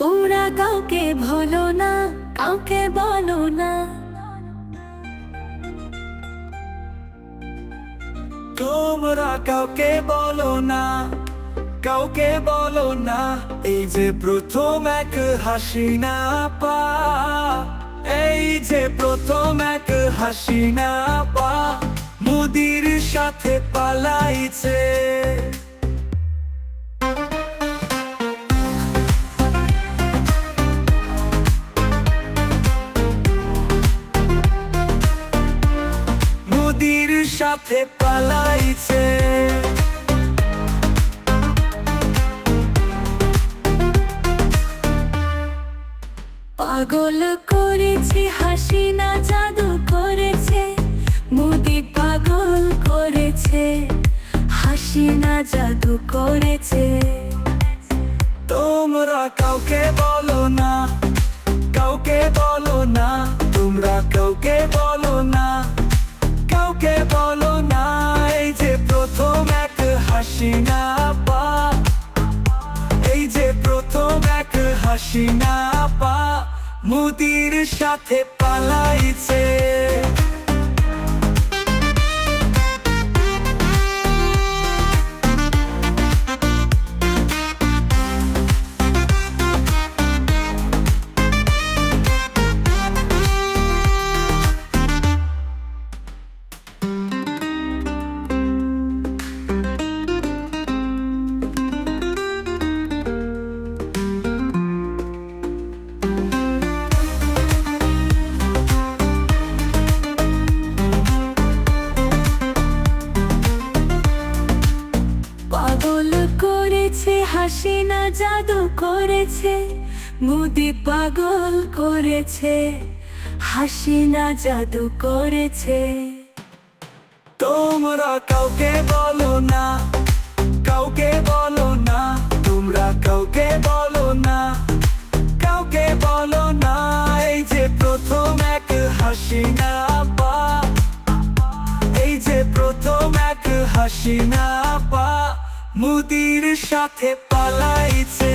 তোমরা কাউকে ভুলো না, কাউকে বলো না। তোমরা কাউকে বলো না, কাউকে বলো না, এই যে প্রথম এক হাসি না পা, এই যে প্রথম এক হাসি না পা, মুদির সাথে পালাইছে। সাথে পালাইছে। পাগল করেছে হাসি না জাদু করেছে মুদি পাগল করেছে হাসি না জাদু করেছে। তোমরা কাউকে বলো না কাউকে বলো না তোমরা কাউকে বলো হাসি পা। এই যে প্রথম এক হাসি না পা। মুদির সাথে পালাইছে। করেছে, হাসি না জাদু করেছে, মুদি পাগল করেছে, হাসি না জাদু করেছে। তোমরা কাউকে বলো না, কাউকে বলো না, তোমরা কাউকে বলো না, কাউকে বলো না, এই যে প্রথম এক হাসি না পা, এই যে প্রথম এক হাসি না পা। মুদির সাথে পালাইছে।